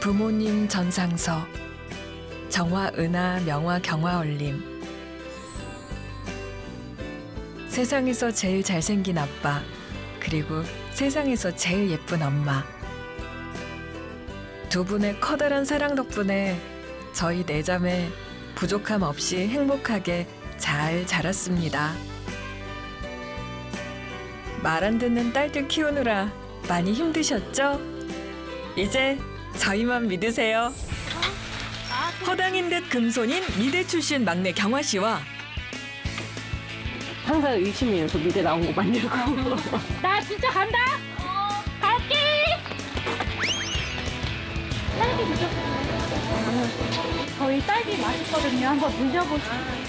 부모님 전상서 정화 은하 명화 경화 올림 세상에서 제일 잘생긴 아빠 그리고 세상에서 제일 예쁜 엄마 두 분의 커다란 사랑 덕분에 저희 네 자매 부족함 없이 행복하게 잘 자랐습니다. 말 안 듣는 딸들 키우느라 많이 힘드셨죠? 이제 저희만 믿으세요. 허당인 듯 금손인 미대 출신 막내 경화 씨와 항상 의심이에요. 저 미대 나온 거 만들고. 나 진짜 간다. 어, 갈게. 딸기 드셔보세요. 저희 딸기 맛있거든요. 한번 드셔보세요.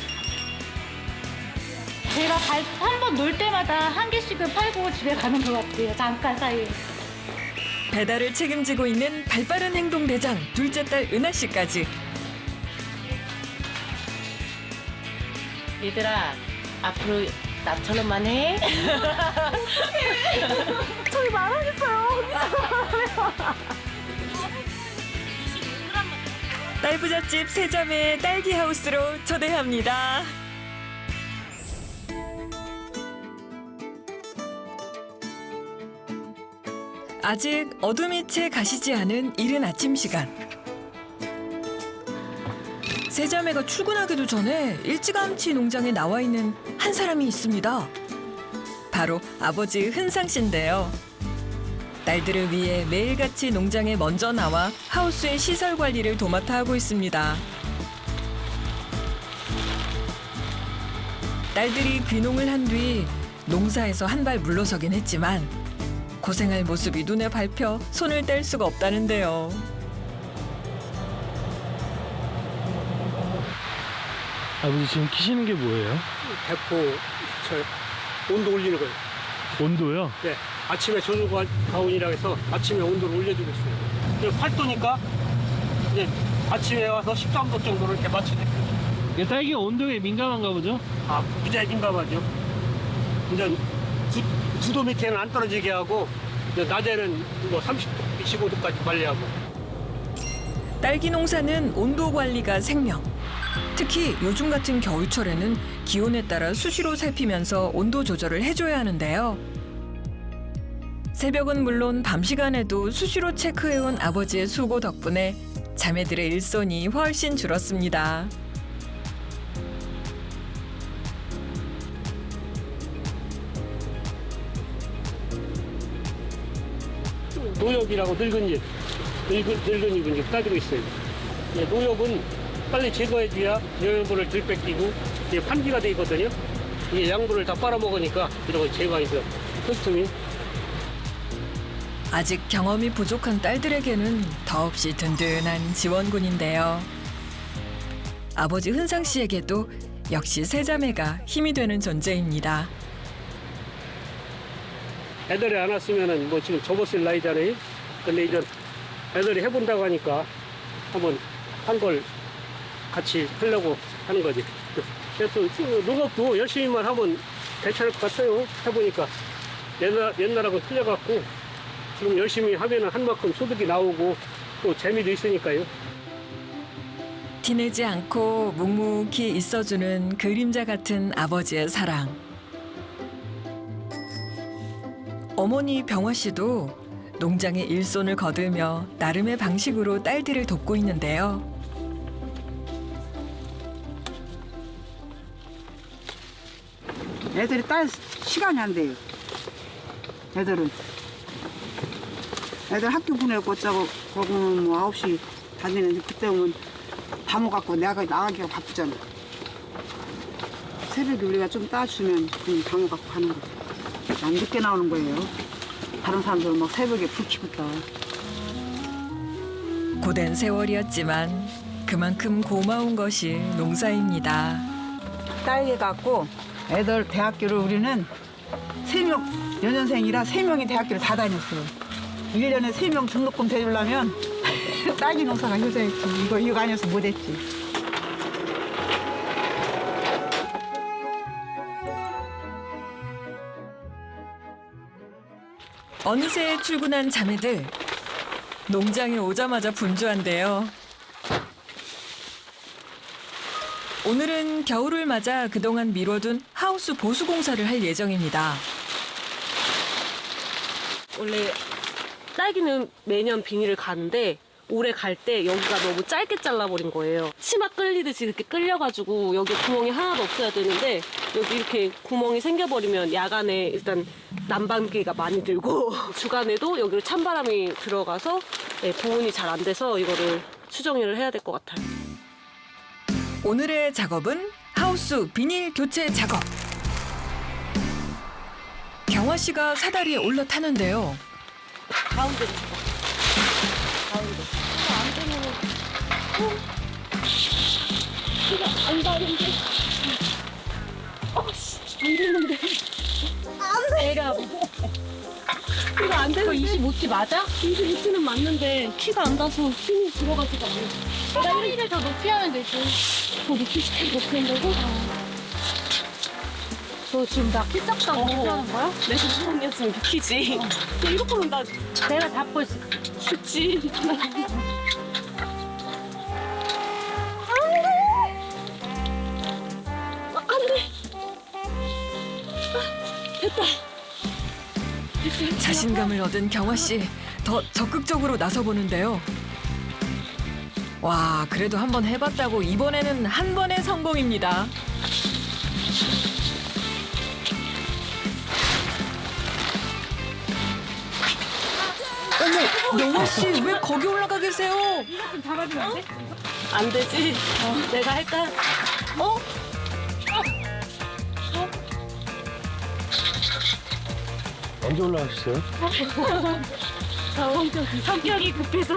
제가 한 번 놀 때마다 한 개씩은 팔고 집에 가는 것 같아요. 잠깐 사이에. 배달을 책임지고 있는 발빠른 행동 대장 둘째 딸 은하 씨까지 얘들아, 앞으로 나처럼만 해. 저희 말하겠어요. 딸부잣집 세자매 딸기 하우스로 초대합니다. 아직 어둠이 채 가시지 않은 이른 아침 시간. 세자매가 출근하기도 전에 일찌감치 농장에 나와 있는 한 사람이 있습니다. 바로 아버지 흔상 씨인데요. 딸들을 위해 매일같이 농장에 먼저 나와 하우스의 시설 관리를 도맡아 하고 있습니다. 딸들이 귀농을 한 뒤 농사에서 한 발 물러서긴 했지만 고생할 모습이 눈에 밟혀 손을 뗄 수가 없다는데요. 아버지 지금 키시는 게 뭐예요? 대포 저 온도 올리는 거예요. 온도요? 네. 아침에 저녁 가온이라 해서 아침에 온도를 올려주고 있어요. 이거 8도니까 이제 아침에 와서 13도 정도를 이렇게 맞추는 거예요. 이게 딸기 온도에 민감한가 보죠? 아, 무지하게 민감하죠. 이제 두, 두도 밑에는 안 떨어지게 하고 낮에는 뭐 30도, 25도까지 관리하고 딸기 농사는 온도 관리가 생명. 특히 요즘 같은 겨울철에는 기온에 따라 수시로 살피면서 온도 조절을 해줘야 하는데요. 새벽은 물론 밤 시간에도 수시로 체크해온 아버지의 수고 덕분에 자매들의 일손이 훨씬 줄었습니다. 노엽이라고 늙은 잎, 늙은, 늙은 잎은 이제 따지고 있어요. 예, 노엽은 빨리 제거해줘야 영양분을 덜 뺏기고 이게 판기가 돼 있거든요. 이게 양분을 다 빨아먹으니까 이런 거 제거해서 틈틈이 아직 경험이 부족한 딸들에게는 더없이 든든한 지원군인데요. 아버지 흔상 씨에게도 역시 세자매가 힘이 되는 존재입니다. 애들이 안 왔으면은 뭐 지금 접었을 나이잖아요. 근데 이제 애들이 해본다고 하니까 한번 한 걸 같이 하려고 하는 거지. 그래서 농업도 열심히만 하면 괜찮을 것 같아요. 해보니까 옛날, 옛날하고 틀려갖고 지금 열심히 하면은 한 만큼 소득이 나오고 또 재미도 있으니까요. 티내지 않고 묵묵히 있어주는 그림자 같은 아버지의 사랑. 어머니 병화 씨도 농장에 일손을 거들며 나름의 방식으로 딸들을 돕고 있는데요. 애들이 딸 시간이 안 돼요. 애들은. 애들 학교 보내고 어쩌고 거기는 뭐 9시 다니는데 그때 오면 다 먹갖고 내가 나가기가 바쁘잖아. 새벽에 우리가 좀 따주면 다 먹갖고 가는 거지. 난 늦게 나오는 거예요. 다른 사람들은 막 새벽에 불 켜부터. 고된 세월이었지만 그만큼 고마운 것이 농사입니다. 딸기 갖고 애들 대학교를 우리는 세 명 연년생이라 세 명이 대학교를 다 다녔어요. 일년에 세 명 등록금 대주려면 딸기 농사가 효자였지. 이거 이거 아니어서 못했지. 어느새 출근한 자매들 농장에 오자마자 분주한데요. 오늘은 겨울을 맞아 그동안 미뤄둔 하우스 보수 공사를 할 예정입니다. 원래 딸기는 매년 비닐을 가는데 올해 갈때 여기가 너무 짧게 잘라버린 거예요. 치마 끌리듯이 이렇게 끌려가지고 여기 구멍이 하나도 없어야 되는데 여기 이렇게 구멍이 생겨버리면 야간에 일단 난방기가 많이 들고 주간에도 여기로 찬바람이 들어가서 네, 보온이 잘 안 돼서 이거를 추정을 해야 될 것 같아요. 오늘의 작업은 하우스 비닐 교체 작업. 경화 씨가 사다리에 올라타는데요. 가운데로 줘봐. 가운데. 이거 안 되면은 어? 어, 씨, 안 되는데. 안 돼. 내가 이거 안 되는데. 25티 맞아? 25티는 맞는데 키가 안 닿아서 힘이 들어가지가 않아. 소리를 더 높이 하면 되지. 더 높이 시켜 높이 한다고? 저 지금 나 키 작다고. 하는 거야? 내 수성이었으면 키지. 근데 이렇게는 나 내가 잡고 있어. 쉽지. 자신감을 얻은 경화 씨 더 적극적으로 나서 보는데요. 와, 그래도 한번 해봤다고 이번에는 한 번의 성공입니다. 어머, 영화 씨 왜 거기 올라가 계세요? 좀 잡아주면 안 돼? 안 되지. 내가 할까? 어? 언제 올라가셨어요? 성격이, 성격이 급해서.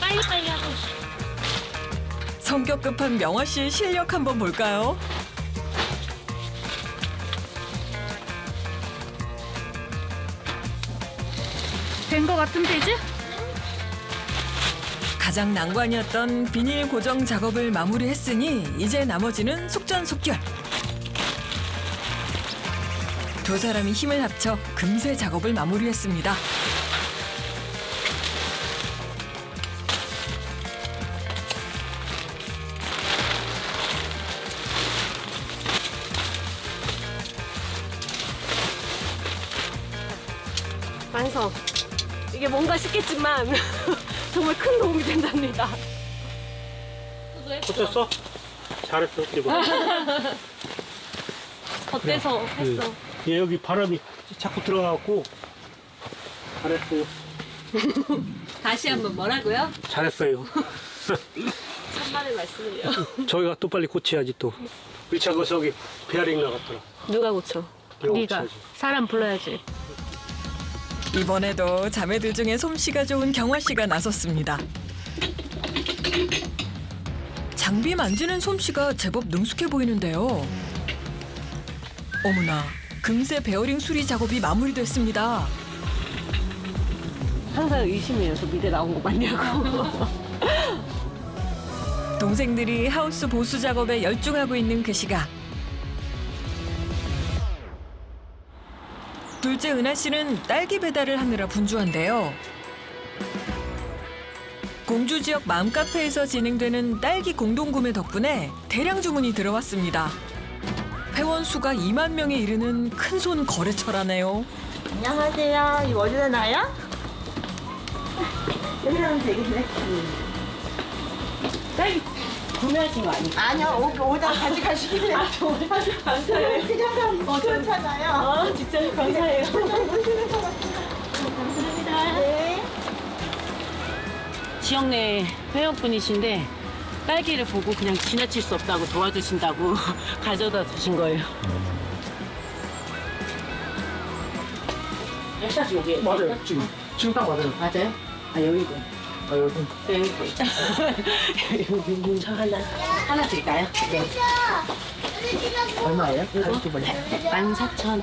빨리빨리 하고. 성격 급한 명화 씨의 실력 한번 볼까요? 된 거 같은데 이제? 가장 난관이었던 비닐 고정 작업을 마무리했으니 이제 나머지는 속전속결. 두 사람이 힘을 합쳐 금세 작업을 마무리했습니다. 완성. 이게 뭔가 싶겠지만 정말 큰 도움이 된답니다. 고쳤어? 잘했어. 그리고 어때서 했어? 얘 여기 바람이 자꾸 들어가갖고 잘했어요. 다시 한번 뭐라고요? 잘했어요. 천만의 말씀을요. 저희가 또 빨리 고쳐야지 또. 차가 저기 베어링 나갔더라. 누가 고쳐? 네가 고쳐야지. 사람 불러야지. 이번에도 자매들 중에 솜씨가 좋은 경화 씨가 나섰습니다. 장비 만지는 솜씨가 제법 능숙해 보이는데요. 어머나, 금세 베어링 수리 작업이 마무리됐습니다. 항상 의심해요. 저 미래 나온 거 맞냐고. 동생들이 하우스 보수 작업에 열중하고 있는 그 시각. 둘째 은하 씨는 딸기 배달을 하느라 분주한데요. 공주 지역 맘카페에서 진행되는 딸기 공동 구매 덕분에 대량 주문이 들어왔습니다. 회원 수가 2만 명에 이르는 큰손 거래처라네요. 안녕하세요. 이거 어디서 나요? 여기 하면 되겠네. 구매하신 거 아니에요? 아니요, 오, 오다 가져가시길래. 아, 정말 감사해요. 그냥 가면 어, 괜찮아요. 아, 진짜 감사해요. 것 같아요. 감사합니다. 네. 지역 내 회원분이신데 딸기를 보고 그냥 지나칠 수 없다고 도와주신다고 가져다 주신 거예요. 역시 여기 맞아요. 지금 지금 딱 맞아요. 맞아요? 아 여기고. 아 여기 네, 여기고. 여기 저 하나 하나 드릴까요? 네. 얼마예요? 이거 만 사천.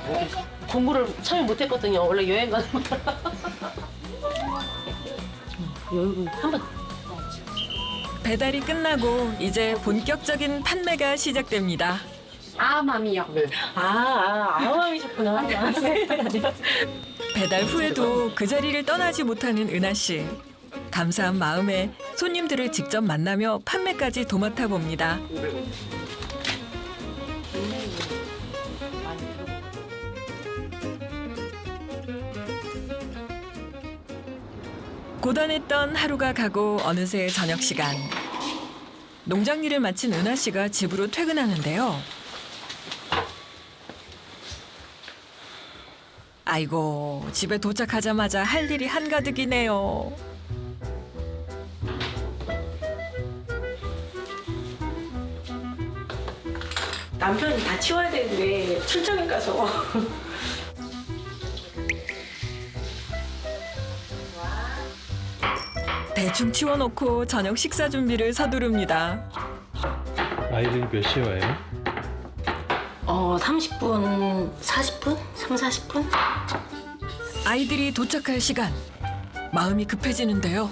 공부를 처음에 못했거든요. 원래 여행 가는 거. 여기 한번 배달이 끝나고 이제 본격적인 판매가 시작됩니다. 아맘이요. 아, 아, 아맘이셨구나. 배달 후에도 그 자리를 떠나지 못하는 은하 씨. 감사한 마음에 손님들을 직접 만나며 판매까지 도맡아 봅니다. 고단했던 하루가 가고 어느새 저녁 시간. 농장 일을 마친 은하 씨가 집으로 퇴근하는데요. 아이고, 집에 도착하자마자 할 일이 한가득이네요. 남편이 다 치워야 되는데 출장에 가서 대충 치워놓고 저녁 식사 준비를 서두릅니다. 아이들이 몇 시에 와요? 어 30분 40분 3, 40분 아이들이 도착할 시간. 마음이 급해지는데요.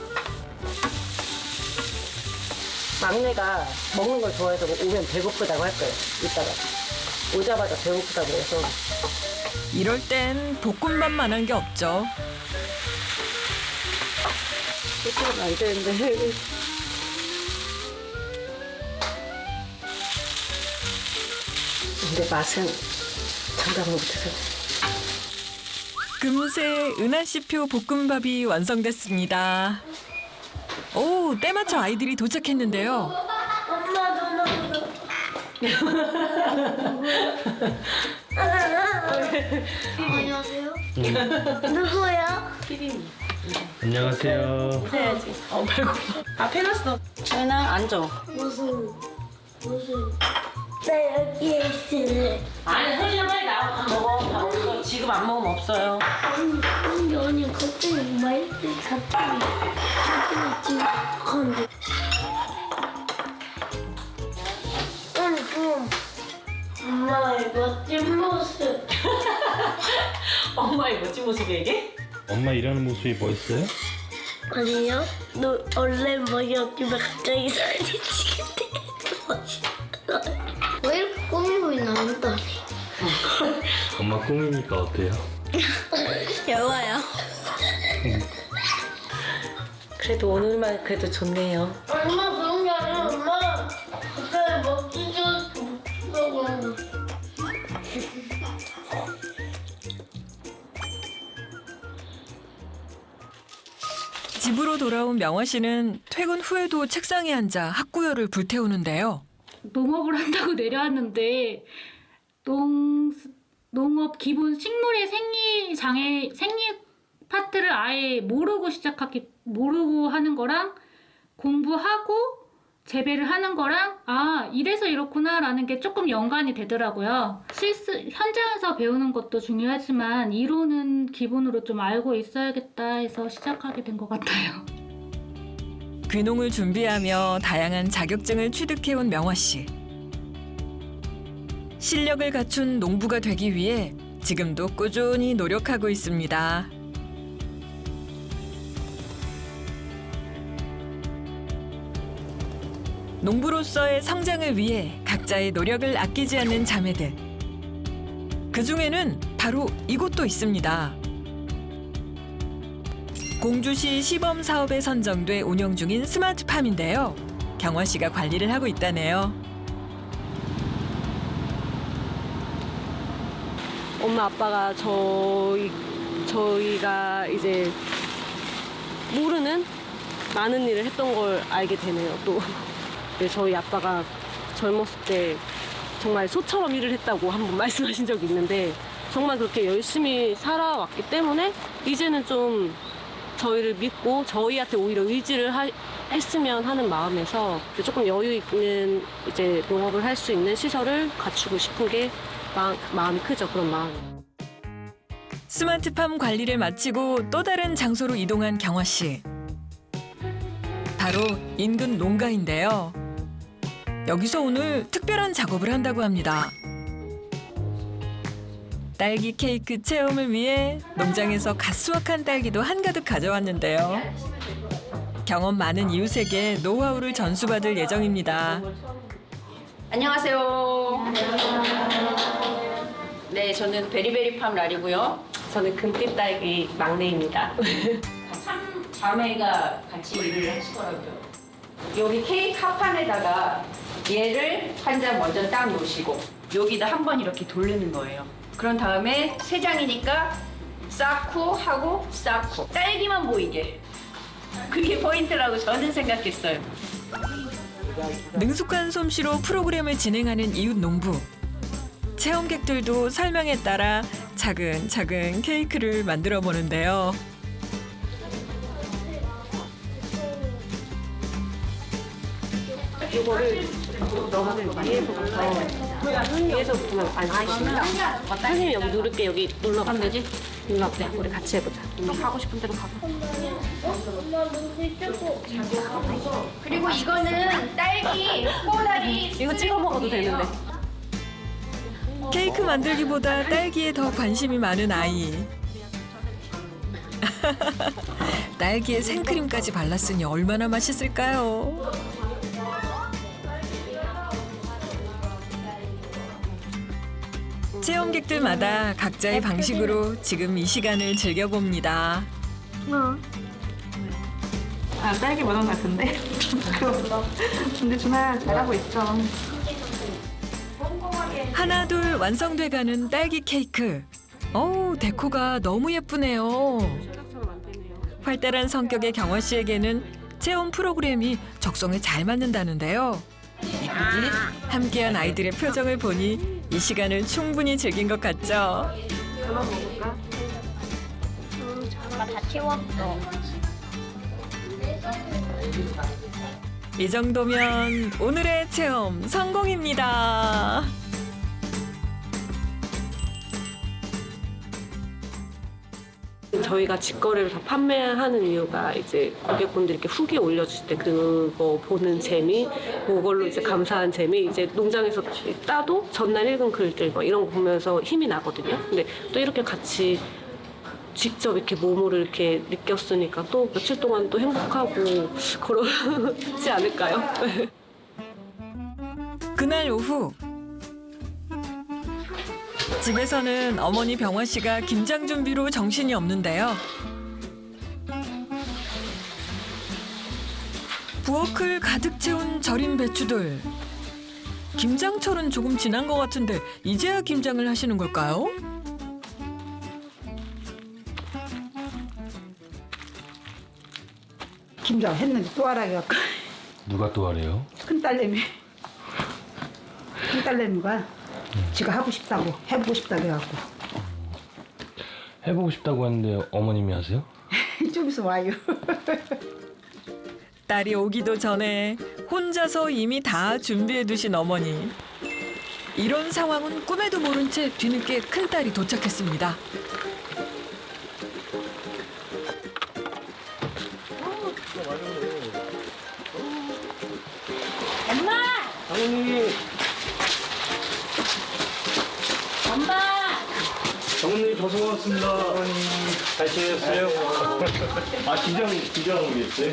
막내가 먹는 걸 좋아해서 오면 배고프다고 할 거예요 이따가 오자마자 배고프다고 해서 이럴 땐 볶음밥만한 게 없죠. 쫓아가면 안 되는데 근데 맛은 장담을 못해서 금세 은하 씨표 볶음밥이 완성됐습니다. 오, 때마쳐 아이들이 도착했는데요. 안녕하세요. 누구예요? 안녕하세요. 해야지 어 말고 아 해놨어 주연아 앉아 무슨 무슨 나 여기에 있을래. 아니 혜진아 빨리 나와 밥 먹어 밥 없어 지금 안 먹으면 없어요 아니 아니 아니 갑자기 말때 갑자기 갑자기 지금 건데. 응 응. 엄마의 멋진 모습. 엄마의 멋진 모습 얘기? 엄마 일하는 모습이 멋있어요? 아니요. 너 원래 머리였지만 갑자기 살이 찌게 멋있어. 왜 이렇게 꾸미고 있나 안다. 엄마 꿈이니까 어때요? 영화야. 그래도 오늘만 그래도 좋네요 엄마 집으로 돌아온 명화 씨는 퇴근 후에도 책상에 앉아 학구열을 불태우는데요. 농업을 한다고 내려왔는데 농 농업 기본 식물의 생리 장애 생리 파트를 아예 모르고 시작하기 모르고 하는 거랑 공부하고 재배를 하는 거랑 아 이래서 이렇구나라는 게 조금 연관이 되더라고요. 실습 현장에서 배우는 것도 중요하지만 이론은 기본으로 좀 알고 있어야겠다 해서 시작하게 된 것 같아요. 귀농을 준비하며 다양한 자격증을 취득해온 명화 씨. 실력을 갖춘 농부가 되기 위해 지금도 꾸준히 노력하고 있습니다. 농부로서의 성장을 위해 각자의 노력을 아끼지 않는 자매들. 그 중에는 바로 이곳도 있습니다. 공주시 시범 사업에 선정돼 운영 중인 스마트팜인데요. 경화 씨가 관리를 하고 있다네요. 엄마 아빠가 저희 저희가 이제 모르는 많은 일을 했던 걸 알게 되네요. 또 그리고 저희 아빠가 젊었을 때 정말 소처럼 일을 했다고 한 번 말씀하신 적이 있는데 정말 그렇게 열심히 살아왔기 때문에 이제는 좀 저희를 믿고 저희한테 오히려 의지를 하- 했으면 하는 마음에서 조금 여유 있는 이제 농업을 할 수 있는 시설을 갖추고 싶은 게 마, 마음이 크죠 그런 마음. 스마트팜 관리를 마치고 또 다른 장소로 이동한 경화 씨. 바로 인근 농가인데요. 여기서 오늘 특별한 작업을 한다고 합니다. 딸기 케이크 체험을 위해 농장에서 갓 수확한 딸기도 한가득 가져왔는데요. 경험 많은 이웃에게 노하우를 전수받을 예정입니다. 안녕하세요. 네, 저는 베리베리팜 라리고요. 저는 금빛 딸기 막내입니다. 참 자매가 같이 일을 하시더라고요. 여기 케이크 합판에다가 얘를 한 장 먼저 딱 놓으시고 여기다 한 번 이렇게 돌리는 거예요. 그런 다음에 세 장이니까 쌓고 하고 쌓고 딸기만 보이게. 그게 포인트라고 저는 생각했어요. 능숙한 솜씨로 프로그램을 진행하는 이웃 농부. 체험객들도 설명에 따라 차근차근 케이크를 만들어 보는데요. 이거를 위에서부터 위에서부터 안 시키면 선생님 여기 누를게 여기 눌러봐. 안 되지? 눌러봐. 우리 같이 해보자. 너 가고 싶은 대로 가봐. 그리고 이거는 딸기 꼬다리 이거 찍어 먹어도 되는데. 케이크 만들기보다 딸기에 더 관심이 많은 아이. 딸기에 생크림까지 발랐으니 얼마나 맛있을까요? 체험객들마다 각자의 방식으로 지금 이 시간을 즐겨봅니다. 아 딸기 원한 같은데? 근데 준아야 잘하고 있어. 하나 둘 완성돼가는 딸기 케이크. 어우 데코가 너무 예쁘네요. 활달한 성격의 경화 씨에게는 체험 프로그램이 적성에 잘 맞는다는데요. 함께한 아이들의 표정을 보니 이 시간을 충분히 즐긴 것 같죠. 엄마 다 채웠어. 이 정도면 오늘의 체험 성공입니다. 저희가 직거래를 다 판매하는 이유가 이제 고객분들이 후기 올려주실 때 그거 보는 재미, 그걸로 이제 감사한 재미, 이제 농장에서 따도 전날 읽은 글들 뭐 이런 거 보면서 힘이 나거든요. 근데 또 이렇게 같이 직접 이렇게 몸으로 이렇게 느꼈으니까 또 며칠 동안 또 행복하고 그러지 않을까요? 그날 오후 집에서는 어머니 병화 씨가 김장 준비로 정신이 없는데요. 부엌을 가득 채운 절인 배추들. 김장철은 조금 지난 것 같은데 이제야 김장을 하시는 걸까요? 김장 했는데 또 하라 해갖고 누가 또 하래요? 큰 딸내미 큰 딸내미가 지가 하고 싶다고 해보고 싶다고 해갖고 해보고 싶다고 하는데 어머님이 하세요? 좀 있어 와요. 딸이 오기도 전에 혼자서 이미 다 준비해 두신 어머니. 이런 상황은 꿈에도 모른 채 뒤늦게 큰딸이 도착했습니다. 저서 왔습니다. 잘 지내셨어요? 아 긴장 긴장하고 계셨어요?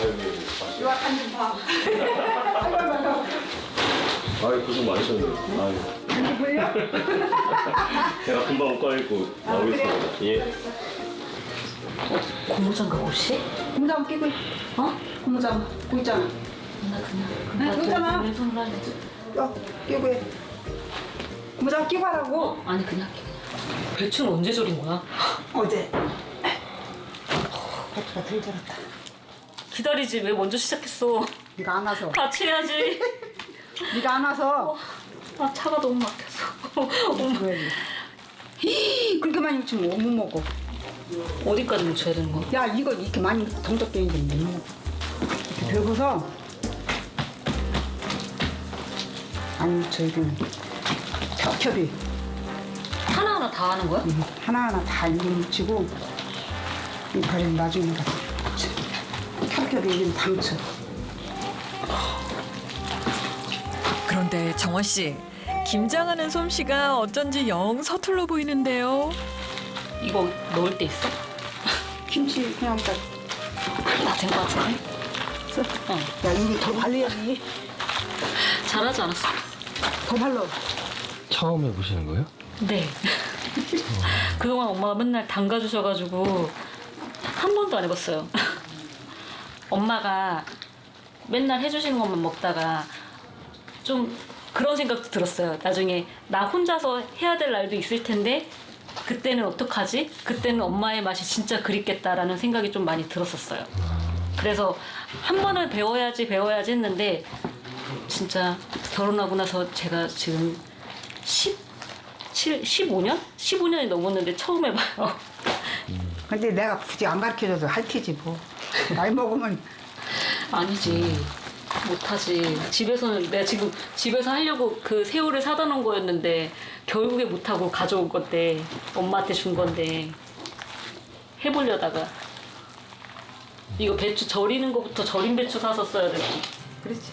아이고 아유 고생 많으셨네요. 아유. 제가 금방 옷 갈아입고 나오겠습니다. 예. 고무장갑 없이? 고무장 끼고 있- 어? 고무장 끼고 있잖아. 네, 여기 있잖아. 왼손으로 하지? 어, 끼고 해. 고무장 끼고 하라고. 아니 그냥 배추는 언제 절인 거야? 어제. 배추가 덜 절었다. 기다리지 왜 먼저 시작했어? 네가 안 와서. 같이 해야지. 네가 안 와서. 아 차가 너무 막혀서. 왜? 그렇게 많이 묻히면 못 먹어. 어디까지 묻혀야 되는 거야? 야 이거 이렇게 많이 동작돼 있는데 못 먹어. 이렇게 벽어서 안 묻혀 이거는. 겹겹이 하나하나 다 하는 거야? 하나하나 다 이거 묻히고 이 가리는 나중에 가. 겹겹이 이건 다 묻혀. 그런데 정화 씨, 김장하는 솜씨가 어쩐지 영 서툴러 보이는데요. 이거 넣을 때 있어? 김치 그냥 딱. 다된 거 같은데? 어. 야 여기 더 발라야지. 잘하지 않았어? 더 발라. 처음 해보시는 거예요? 네 그동안 엄마가 맨날 담가주셔가지고 한 번도 안 해봤어요. 엄마가 맨날 해주시는 것만 먹다가 좀 그런 생각도 들었어요. 나중에 나 혼자서 해야 될 날도 있을 텐데 그때는 어떡하지? 그때는 엄마의 맛이 진짜 그립겠다라는 생각이 좀 많이 들었었어요. 그래서 한 번은 배워야지 배워야지 했는데 진짜 결혼하고 나서 제가 지금 17, 15년? 15년이 넘었는데 처음 해봐요. 근데 내가 굳이 안 가르쳐줘도 할 테지 뭐. 나이 먹으면 아니지. 못하지. 집에서는 내가 지금 집에서 하려고 그 새우를 사다 놓은 거였는데 결국에 못하고 가져온 건데 엄마한테 준 건데 해보려다가 이거 배추 절이는 거부터 절인 배추 사서 써야 되고 그렇지.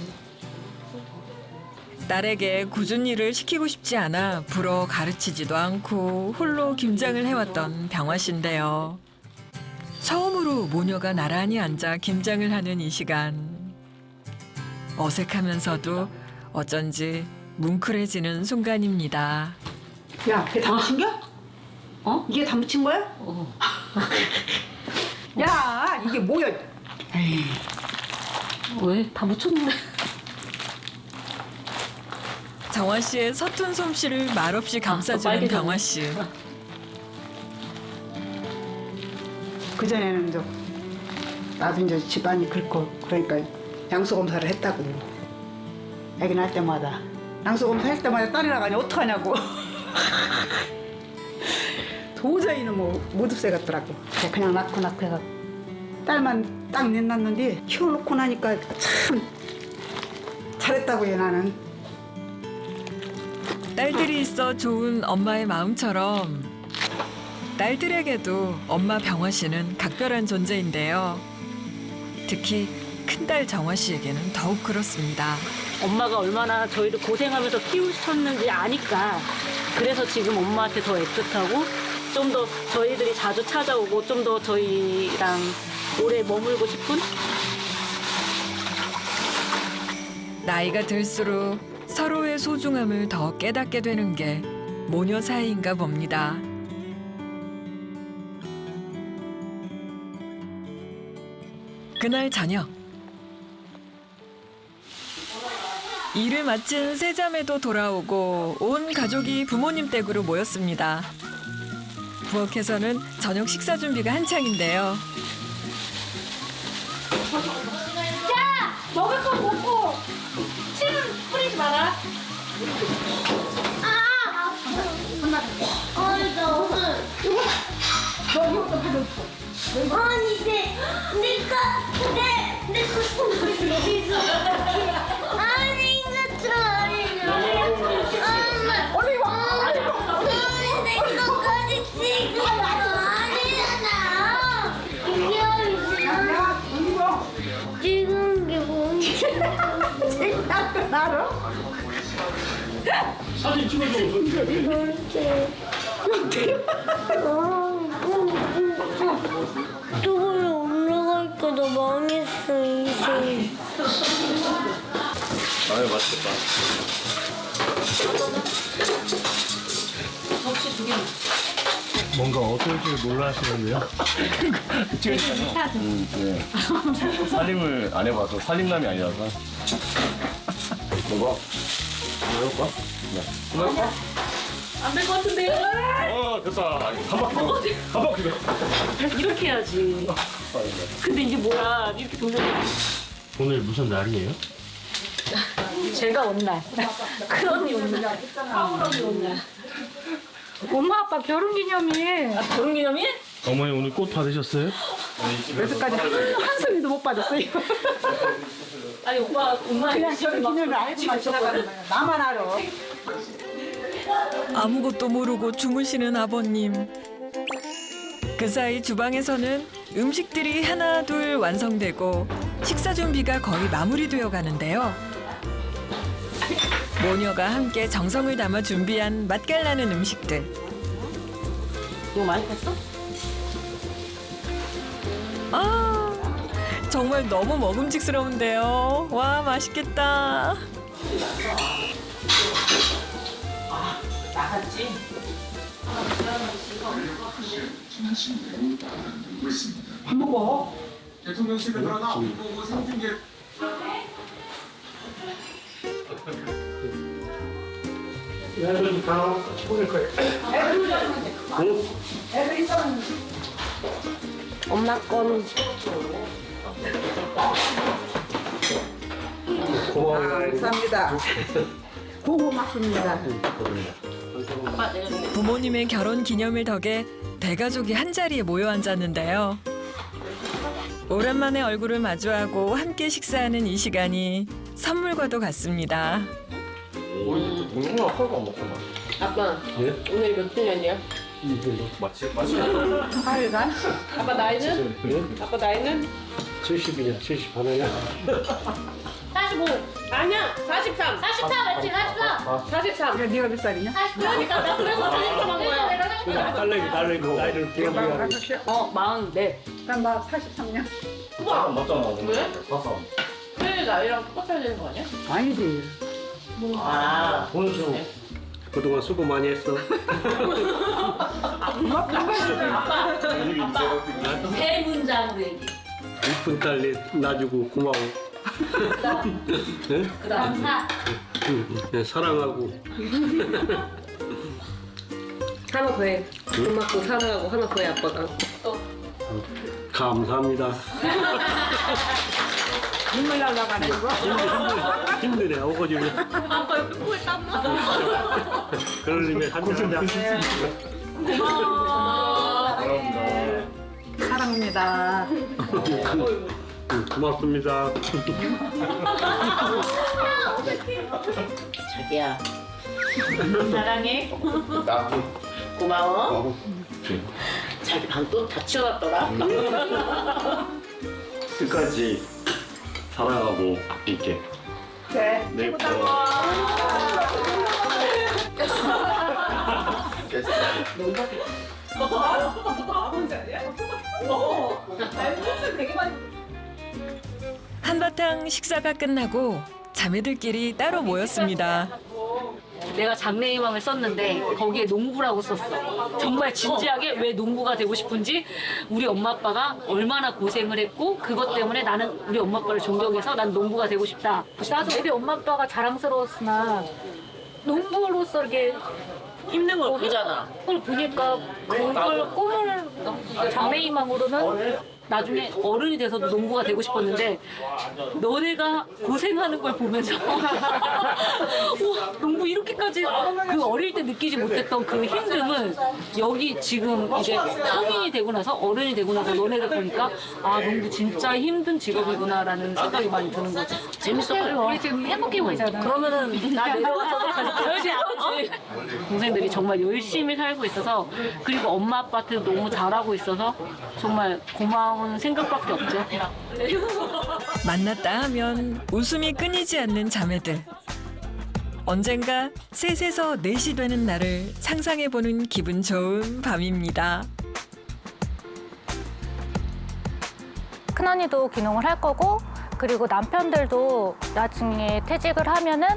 딸에게 굳은 일을 시키고 싶지 않아 불어 가르치지도 않고 홀로 김장을 해왔던 병화 씨인데요. 처음으로 모녀가 나란히 앉아 김장을 하는 이 시간. 어색하면서도 어쩐지 뭉클해지는 순간입니다. 야, 걔다 묻힌 겨? 어? 이게 다 묻힌 거야? 어. 야, 이게 뭐야? 에이, 왜? 다 묻혔는데. 정화 씨의 서툰 솜씨를 말없이 감싸주는 빨개졌네. 병화 씨. 그전에는 저 나도 이제 집안이 긁고 그러니까 양수 검사를 했다고. 애기 날 때마다 양수 검사 할 때마다 딸이 나가니 어떡하냐고. 도저히는 뭐못 없애 같더라고. 그래서 그냥 낳고 낳고 해가 딸만 딱 냈놨는데 키워놓고 나니까 참 잘했다고 해 나는. 딸들이 있어 좋은 엄마의 마음처럼 딸들에게도 엄마 병화 씨는 각별한 존재인데요. 특히 큰딸 정화 씨에게는 더욱 그렇습니다. 엄마가 얼마나 저희를 고생하면서 키우셨는지 아니까 그래서 지금 엄마한테 더 애틋하고 좀 더 저희들이 자주 찾아오고 좀 더 저희랑 오래 머물고 싶은 나이가 들수록 서로의 소중함을 더 깨닫게 되는 게 모녀 사이인가 봅니다. 그날 저녁 일을 마친 세 자매도 돌아오고 온 가족이 부모님 댁으로 모였습니다. 부엌에서는 저녁 식사 준비가 한창인데요. 먹을 거 먹고. 아. 아니 나 오늘 아니 내 내가 내내 코스튬 아니 이거 아니냐. 엄마. 어디 와? 아니 내 거까지 지금 아니잖아. 미안해. 지금 게 뭔지. 나를? 사진 찍어줘. 저번에 올라갈까 너 망했어 인생. 아유 맛있겠다. 뭔가 어떨 줄 몰라 하시는데요? 음, 네. 살림을 안 해봐서 살림남이 아니라서. 먹어. 먹을까? 네. 먹을까? 안될 것 같은데요? 어 됐다. 한 바퀴. 한 바퀴. 더. 이렇게 해야지. 근데 이게 뭐야? 이렇게 돌려. 오늘 무슨 날이에요? 제가 온 날. 큰 언니 온 날. 하울 언니 온 날. 엄마 아빠 결혼 기념일 아, 결혼 기념일? 어머니 오늘 꽃 받으셨어요? 여태까지 한 소리도 못 받았어요. 아니 오빠 엄마 그냥 기념일 알고만 지나가는 거야. 나만 알아. 아무것도 모르고 주무시는 아버님. 그 사이 주방에서는 음식들이 하나 둘 완성되고 식사 준비가 거의 마무리되어 가는데요. 모녀가 함께 정성을 담아 준비한 맛깔나는 음식들. 이거 많이 뺐어? 아, 정말 너무 먹음직스러운데요. 와, 맛있겠다. 나갔지? 대통령실에 들어나 보고 생중계 애들 다 보낼 거예요. 엄마 건 고마워요. 감사합니다. 고고맙습니다. 부모님의 결혼 기념일 덕에 대가족이 한 자리에 모여 앉았는데요. 오랜만에 얼굴을 마주하고 함께 식사하는 이 시간이 선물과도 같습니다. 아빠 오늘 몇 주년이야? 마치 하여간 아빠 나이는? 아빠 나이는? 70이냐, 70 하나냐? 45 아니야 43 44 맞지 44 43 그래 네가 몇 살이냐? 그러니까 나 그래서 44만 거야 딸내미, 딸내미, 나이를 기억하고. 어 44. 난나 43년. 맞잖아. 왜? 봤어. 왜 나이랑 똑같아야 되는 거 아니야? 아니지. 아 본수. 그동안 수고 많이 했어. 세 문장으로 얘기 이쁜 딸 놔주고 고마워. 응? 그다음 사 응, 사랑하고. 하나 더해 고맙고 사랑하고 하나 더해 아빠가 감사합니다. 눈물 날라가네 이거. 힘드네, 어거지로. 아빠 코에 땀 나. 그런 의미에 한잔 사랑합니다. 응, 고맙습니다. 자기야 사랑해 고마워. 자기 방또다 치워놨더라. 끝까지 사랑하고 아낄게. 그래. 네. 한바탕 식사가 끝나고 자매들끼리 따로 모였습니다. 내가 장래희망을 썼는데 거기에 농부라고 썼어. 정말 진지하게 왜 농부가 되고 싶은지 우리 엄마 아빠가 얼마나 고생을 했고 그것 때문에 나는 우리 엄마 아빠를 존경해서 난 농부가 되고 싶다. 나도 우리 엄마 아빠가 자랑스러웠으나 농부로서 이렇게 힘든 걸 보잖아. 그걸 보니까 그걸 꿈을 장래희망으로는 나중에 어른이 돼서도 농부가 되고 싶었는데 너네가 고생하는 걸 보면서 와 농부 이렇게까지 그 어릴 때 느끼지 못했던 그 힘듦을 여기 지금 이제 성인이 되고 나서 어른이 되고 나서 너네를 보니까 아 농부 진짜 힘든 직업이구나라는 생각이 많이 드는 거지 재밌어. 우리 지금 행복해 보이잖아 그러면은 나 내려가서 열심히 하지 동생들이 정말 열심히 살고 있어서 그리고 엄마 아빠한테 너무 잘하고 있어서 정말 고마운 생각밖에 없죠. 만났다 하면 웃음이 끊이지 않는 자매들. 언젠가 셋에서 넷이 되는 날을 상상해보는 기분 좋은 밤입니다. 큰언니도 귀농을 할 거고 그리고 남편들도 나중에 퇴직을 하면은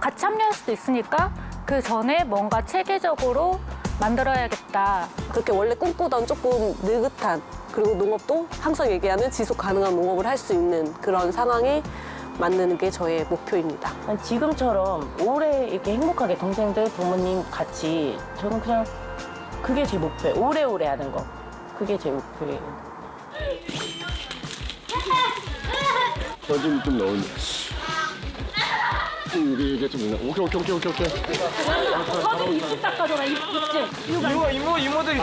같이 합류할 수도 있으니까 그 전에 뭔가 체계적으로 만들어야겠다. 그렇게 원래 꿈꾸던 조금 느긋한 그리고 농업도 항상 얘기하는 지속 가능한 농업을 할 수 있는 그런 상황에 만드는 게 저의 목표입니다. 지금처럼 오래 이렇게 행복하게 동생들, 부모님 같이 저는 그냥 그게 제 목표예요. 오래오래 하는 거. 그게 제 목표예요. 저좀 좀 넣은. 이게 이게 좀 있나? 오케이 오케이 오케이 오케이 오케이. 서로 입술 닦아줘라 입술. 이모 이모 이모들이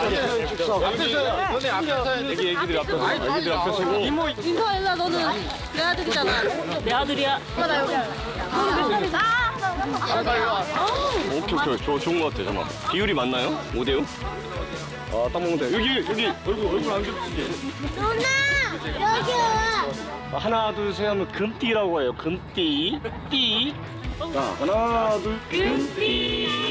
저 앞에서 너네 앞에서 애기 애기들 앞에서 애기들 앞에서 이모 인사일라 너는. 내 아들이잖아. 내 아들이야. 오케이 오케이 저 좋은 것 같아 잠깐 비율이 맞나요? 5대 6? 아딱 먹는데 여기 여기. 얼굴 얼굴 안 겹치게. 누나 여기 와. 아, 하나 둘 셋 하면 금띠라고 해요. 금띠. 띠 자, 하나 둘 금띠